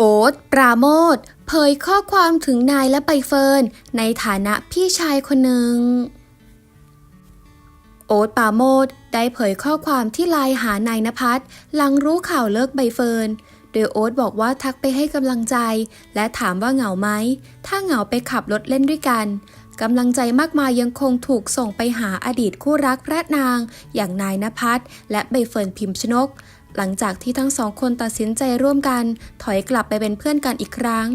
โอ๊ตปราโมทเผยข้อความถึงนายและใบเฟิร์นในฐานะพี่ชายคนหนึ่ง โอ๊ตปราโมดได้เผยข้อความที่ไลน์หานายนภัสหลังรู้ข่าวเลิกใบเฟิร์นโดยโอ๊ตบอกว่าทักไปให้กำลังใจ และถามว่าเหงาไหม ถ้าเหงาไปขับรถเล่นด้วยกันกำลังใจมากมายยังคงถูกส่งไปหาอดีตคู่รักพระนาง อย่างนายนภัสและใบเฟิร์นพิมพ์ชนก หลังจากที่ทั้งสองคนตัดสินใจร่วมกัน ถอยกลับไปเป็นเพื่อนกันอีกครั้ง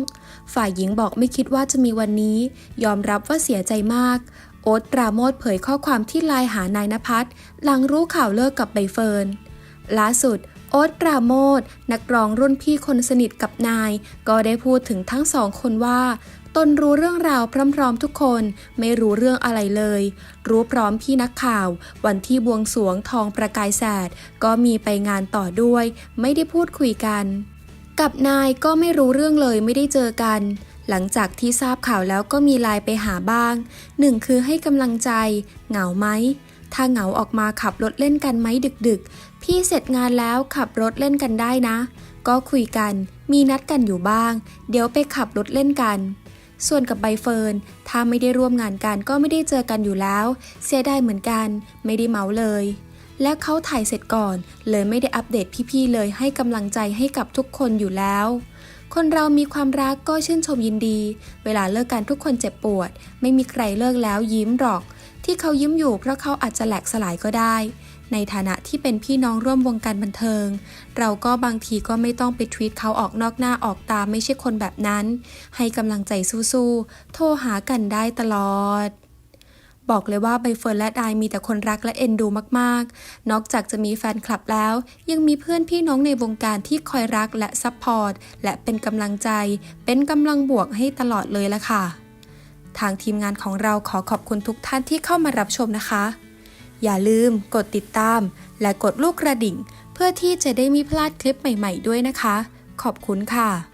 ฝ่ายหญิงบอกไม่คิดว่าจะมีวันนี้ ยอมรับว่าเสียใจมาก โอ๊ตปราโมทเผยข้อความที่ไลน์หานายนภัสหลังรู้ข่าวเลิกกับใบเฟิร์นล่าสุดโอ๊ตปราโมทนักร้องรุ่นพี่คนสนิทกับนาย ก็ได้พูดถึงทั้งสองคนว่า ตนรู้เรื่องราวพร้อมๆทุกคน ไม่รู้เรื่องอะไรเลย รู้พร้อมพี่นักข่าว วันที่บวงสรวงทองประกายแสด ก็มีไปงานต่อด้วย ไม่ได้พูดคุยกัน กับนายก็ไม่รู้เรื่องเลยไม่ได้เจอกัน หลังจากที่ทราบข่าวแล้วก็มีไลน์ไปหาบ้างหนึ่งคือให้กำลังใจ เหงาไหมถ้าเหงาออกมาขับรถเล่นกันไหมดึกๆ พี่เสร็จงานแล้วขับรถเล่นกันได้นะ ก็คุยกัน มีนัดกันอยู่บ้าง เดี๋ยวไปขับรถเล่นกัน ส่วนกับใบเฟิร์นถ้าไม่ได้ร่วมงานกันก็ไม่ได้เจอกันอยู่แล้ว เสียดายเหมือนกัน ไม่ได้เมาเลย และเขาถ่ายเสร็จก่อน เลยไม่ได้อัปเดตพี่ๆเลยให้กำลังใจให้กับทุกคนอยู่แล้ว คนเรามีความรักก็ชื่นชมยินดี เวลาเลิกกันทุกคนเจ็บปวด ไม่มีใครเลิกแล้วยิ้มหรอก ที่เขายิ้มอยู่เพราะเขาอาจจะแหลกสลายก็ได้ ในฐานะที่เป็นพี่น้องร่วมวงการบันเทิง เราก็บางทีก็ไม่ต้องไปทวีตเขาออกนอกหน้าออกตาไม่ใช่คนแบบนั้น ให้กำลังใจสู้ๆ โทรหากันได้ตลอดบอกเลยว่าใบเฟิร์นและดายมีแต่คนรักและเอ็นดูมากๆ นอกจากจะมีแฟนคลับแล้ว ยังมีเพื่อนพี่น้องในวงการที่คอยรักและซัพพอร์ตและเป็นกำลังใจ เป็นกำลังบวกให้ตลอดเลยละค่ะ ทางทีมงานของเราขอขอบคุณทุกท่านที่เข้ามารับชมนะคะ อย่าลืมกดติดตาม และกดลูกกระดิ่ง เพื่อที่จะได้ไมีพลาดคลิปใหม่ ๆ ด้วยนะคะ ขอบคุณค่ะ